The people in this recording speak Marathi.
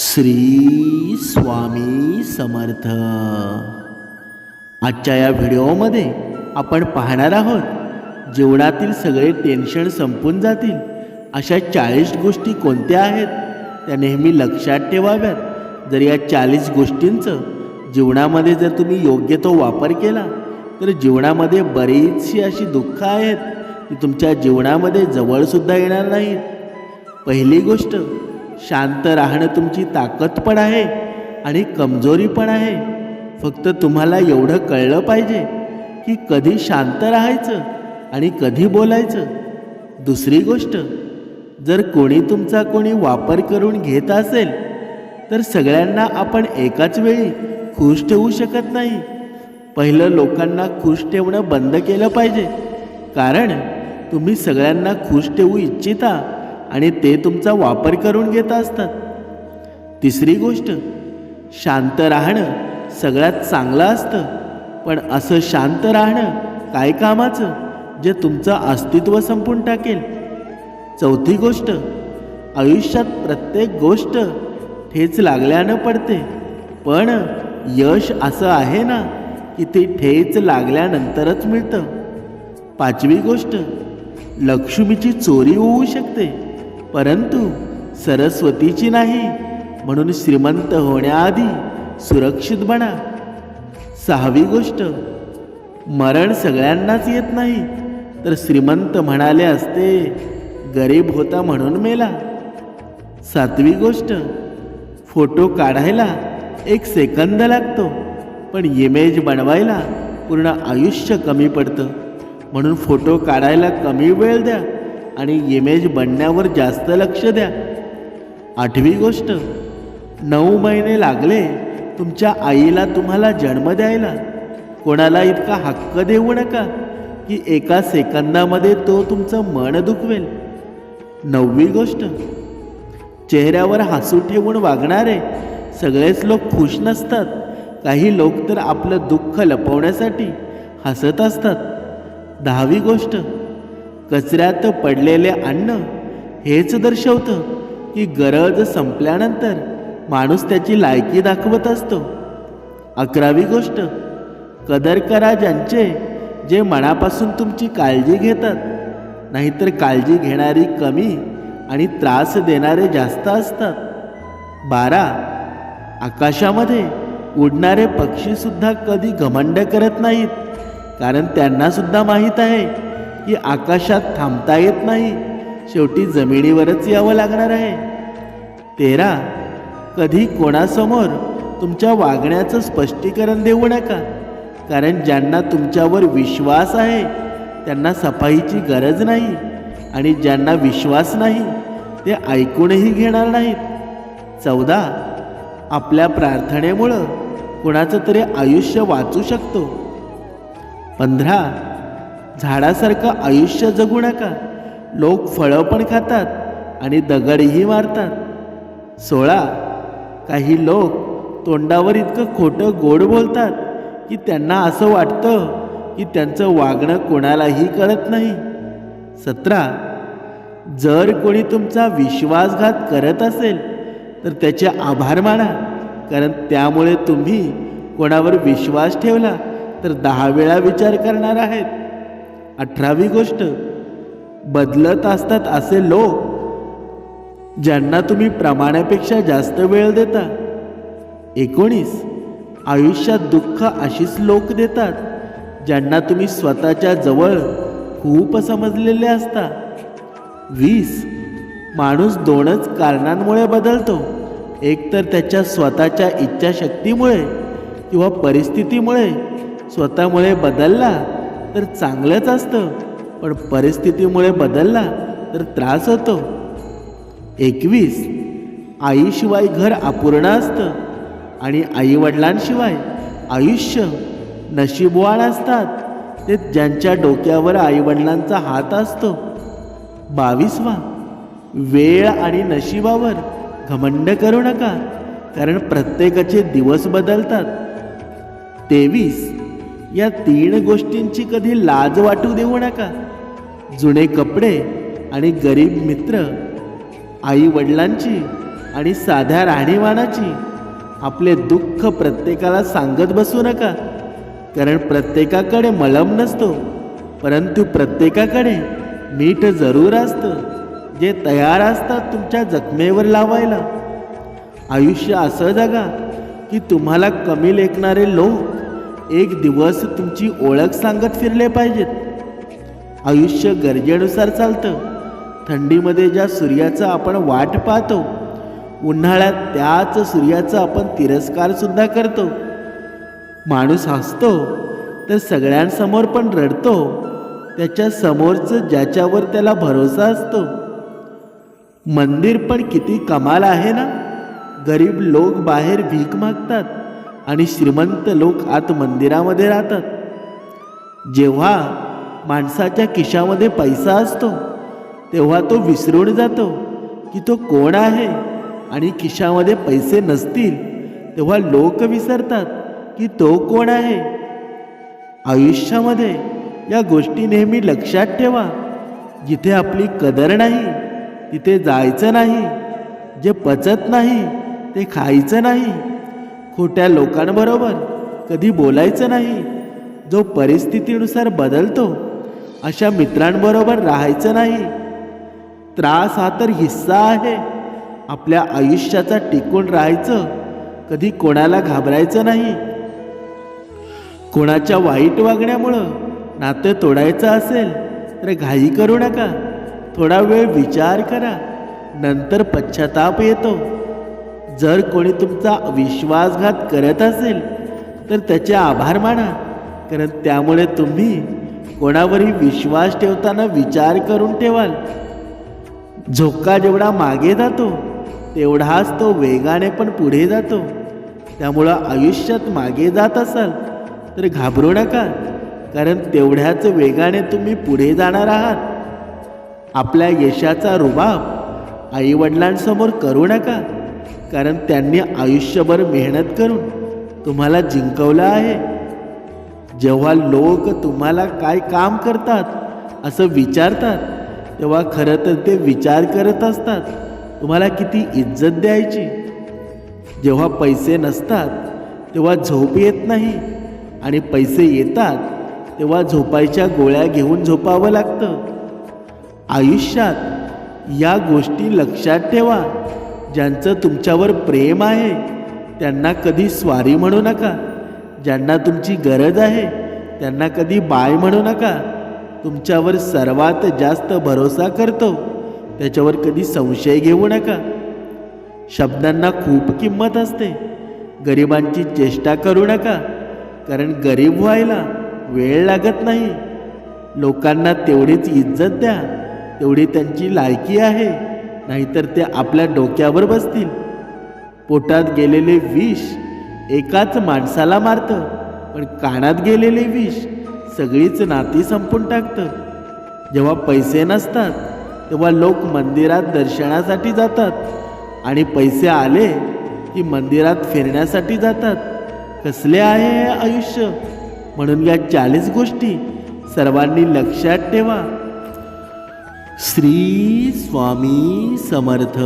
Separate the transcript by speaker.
Speaker 1: श्री स्वामी समर्थ. आजच्या या व्हिडिओमध्ये आपण पाहणार आहोत जीवनातील सगळे टेन्शन संपून जातील. अशा चाळीस गोष्टी कोणत्या आहेत? त्या नेहमी लक्षात ठेवाव्यात. जर या चाळीस गोष्टींचं जीवनामध्ये जर तुम्ही योग्य तो वापर केला तर जीवनामध्ये बरीचशी अशी दुःख आहेत की तुमच्या जीवनामध्ये जवळसुद्धा येणार नाहीत. पहिली गोष्ट शांत राहणं तुमची ताकद पण आहे आणि कमजोरी पण आहे. फक्त तुम्हाला एवढं कळलं पाहिजे की कधी शांत राहायचं आणि कधी बोलायचं. दुसरी गोष्ट जर कोणी तुमचा कोणी वापर करून घेत असेल तर सगळ्यांना आपण एकाच वेळी खुश ठेवू शकत नाही. पहिलं लोकांना खुश ठेवणं बंद केलं पाहिजे. कारण तुम्ही सगळ्यांना खुश ठेवू इच्छिता आणि ते तुमचा वापर करून घेत असतात. तिसरी गोष्ट शांत राहणं सगळ्यात चांगलं असतं. पण असं शांत राहणं काय कामाचं? जे तुमचं अस्तित्व संपून टाकेल. चौथी गोष्ट आयुष्यात प्रत्येक गोष्ट ठेच लागल्यानं पडते. पण यश असं आहे ना की ते ठेच लागल्यानंतरच मिळतं. पाचवी गोष्ट लक्ष्मीची चोरी होऊ शकते. परंतु सरस्वतीची नाही म्हणून श्रीमंत होण्याआधी सुरक्षित बना. सहावी गोष्ट मरण सगळ्यांनाच येत नाही. तर श्रीमंत म्हणाले असते गरीब होता म्हणून मेला. सातवी गोष्ट फोटो काढायला एक सेकंद लागतो पण इमेज बनवायला पूर्ण आयुष्य कमी पडतं. म्हणून फोटो काढायला कमी वेळ द्या. आणि इमेज बनण्यावर जास्त लक्ष द्या. आठवी गोष्ट नऊ महिने लागले तुमच्या आईला तुम्हाला जन्म द्यायला. कोणाला इतका हक्क देऊ नका की एका सेकंदामध्ये तो तुमचं मन दुखवेल. नववी गोष्ट चेहऱ्यावर हसू ठेवून वागणारे सगळेच लोक खुश नसतात. काही लोक तर आपलं दुःख लपवण्यासाठी हसत असतात. दहावी गोष्ट कचऱ्यात पडलेले अन्न हेच दर्शवतं की गरज संपल्यानंतर माणूस त्याची लायकी दाखवत असतो. अकरावी गोष्ट कदर करा ज्यांचे जे मनापासून तुमची काळजी घेतात नाहीतर काळजी घेणारी कमी आणि त्रास देणारे जास्त असतात. बारा आकाशामध्ये उडणारे पक्षीसुद्धा कधी घमंड करत नाहीत कारण त्यांनासुद्धा माहीत आहे की आकाशात थांबता येत नाही. शेवटी जमिनीवरच यावं लागणार आहे. तेरा कधी कोणासमोर तुमच्या वागण्याचं स्पष्टीकरण देऊ नका. कारण ज्यांना तुमच्यावर विश्वास आहे त्यांना सफाईची गरज नाही. आणि ज्यांना विश्वास नाही ते ऐकूनही घेणार नाहीत. चौदा आपल्या प्रार्थनेमुळं कुणाचं तरी आयुष्य वाचू शकतो. पंधरा झाडासारखं आयुष्य जगू नका. लोक फळं पण खातात आणि दगडही मारतात. सोळा काही लोक तोंडावर इतकं खोटं गोड बोलतात की त्यांना असं वाटतं की त्यांचं वागणं कोणालाही कळत नाही. सतरा जर कोणी तुमचा विश्वासघात करत असेल तर त्याचे आभार माना कारण त्यामुळे तुम्ही कोणावर विश्वास ठेवला तर दहा वेळा विचार करणार आहेत. अठरावी गोष्ट बदलत असतात असे लोक ज्यांना तुम्ही प्रमाणापेक्षा जास्त वेळ देता. एकोणीस आयुष्यात दुःख अशीच लोक देतात ज्यांना तुम्ही स्वतःच्या जवळ खूप समजलेले असता. वीस माणूस दोनच कारणांमुळे बदलतो. एक तर त्याच्या स्वतःच्या इच्छाशक्तीमुळे किंवा परिस्थितीमुळे स्वतःमुळे बदलला तर चांगलंच असतं. पण परिस्थितीमुळे बदलला तर त्रास होतो. एकवीस. आईशिवाय घर अपूर्ण असतं. आणि आईवडिलांशिवाय आयुष्य नशीबवाळ असतात. ते ज्यांच्या डोक्यावर आईवडिलांचा हात असतो. बावीसवा. वेळ आणि नशिबावर घमंड करू नका कारण प्रत्येकाचे दिवस बदलतात. तेवीस. या तीन गोष्टींची कधी लाज वाटू देऊ नका. जुने कपडे आणि गरीब मित्र आई वडिलांची आणि साध्या राहणीमानाची आपले दुःख प्रत्येकाला सांगत बसू नका. कारण प्रत्येकाकडे मलम नसतो परंतु प्रत्येकाकडे मीठ जरूर असतं जे तयार असतात तुमच्या जखमेवर लावायला. आयुष्य असं जगा की तुम्हाला कमी लेखणारे लोक एक दिवस तुमची ओळख सांगत फिरले पाहिजेत. आयुष्य गरजेनुसार चालतं. थंडीमध्ये ज्या सूर्याचं आपण वाट पाहतो उन्हाळ्यात त्याच सूर्याचा आपण तिरस्कार सुद्धा करतो. माणूस हसतो तर सगळ्यांसमोर पण रडतो. त्याच्या समोरचं ज्याच्यावर त्याला भरोसा असतो. मंदिर पण किती कमाल आहे ना? गरीब लोक बाहेर भीक मागतात. आणि श्रीमंत लोक आत मंदिरामध्ये राहतात. जेव्हा माणसाच्या खिशामध्ये पैसा असतो तेव्हा तो विसरून जातो की तो कोण आहे आणि खिशामध्ये पैसे नसतील तेव्हा लोक विसरतात की तो कोण आहे. आयुष्यामध्ये या गोष्टी नेहमी लक्षात ठेवा. जिथे आपली कदर नाही तिथे जायचं नाही. जे पचत नाही ते खायचं नाही. खोट्या लोकांबरोबर कधी बोलायचं नाही. जो परिस्थितीनुसार बदलतो अशा मित्रांबरोबर राहायचं नाही. त्रास हा तर हिस्सा आहे. आपल्या आयुष्याचा टिकून राहायचं कधी कोणाला घाबरायचं नाही. कोणाच्या वाईट वागण्यामुळं नातं तोडायचं असेल तर घाई करू नका. थोडा वेळ विचार करा. नंतर पश्चाताप येतो. जर कोणी तुमचा विश्वासघात करत असेल तर त्याचे आभार माना. कारण त्यामुळे तुम्ही कोणावरही विश्वास ठेवताना विचार करून ठेवाल. झोका जेवढा मागे जातो तेवढाच तो वेगाने पण पुढे जातो. त्यामुळं आयुष्यात मागे जात असाल तर घाबरू नका. कारण तेवढ्याच वेगाने तुम्ही पुढे जाणार आहात. आपल्या यशाचा रुबाब आईवडिलांसमोर करू नका. कारण त्यांनी आयुष्यभर मेहनत करून तुम्हाला जिंकवलं आहे. जेव्हा लोक तुम्हाला काय काम करतात असं विचारतात तेव्हा खरं तर ते विचार करत असतात. तुम्हाला किती इज्जत द्यायची? जेव्हा पैसे नसतात तेव्हा झोप येत नाही. आणि पैसे येतात तेव्हा झोपायच्या गोळ्या घेऊन झोपावं लागतं. आयुष्यात या गोष्टी लक्षात ठेवा. ज्यांचं तुमच्यावर प्रेम आहे त्यांना कधी स्वारी म्हणू नका. ज्यांना तुमची गरज आहे त्यांना कधी बाय म्हणू नका. तुमच्यावर सर्वात जास्त भरोसा करतो त्याच्यावर कधी संशय घेऊ नका. शब्दांना खूप किंमत असते. गरिबांची चेष्टा करू नका कारण गरीब व्हायला वेळ लागत नाही. लोकांना तेवढीच इज्जत द्या तेवढी त्यांची लायकी आहे. नाहीतर ते आपल्या डोक्यावर बसतील. पोटात गेलेले विष एकाच माणसाला मारतं पण कानात गेलेले विष सगळीच नाती संपून टाकतं. जेव्हा पैसे नसतात तेव्हा लोक मंदिरात दर्शनासाठी जातात आणि पैसे आले की मंदिरात फिरण्यासाठी जातात. कसले आहे हे आयुष्य? म्हणून या चाळीस गोष्टी सर्वांनी लक्षात ठेवा. श्री स्वामी समर्थ.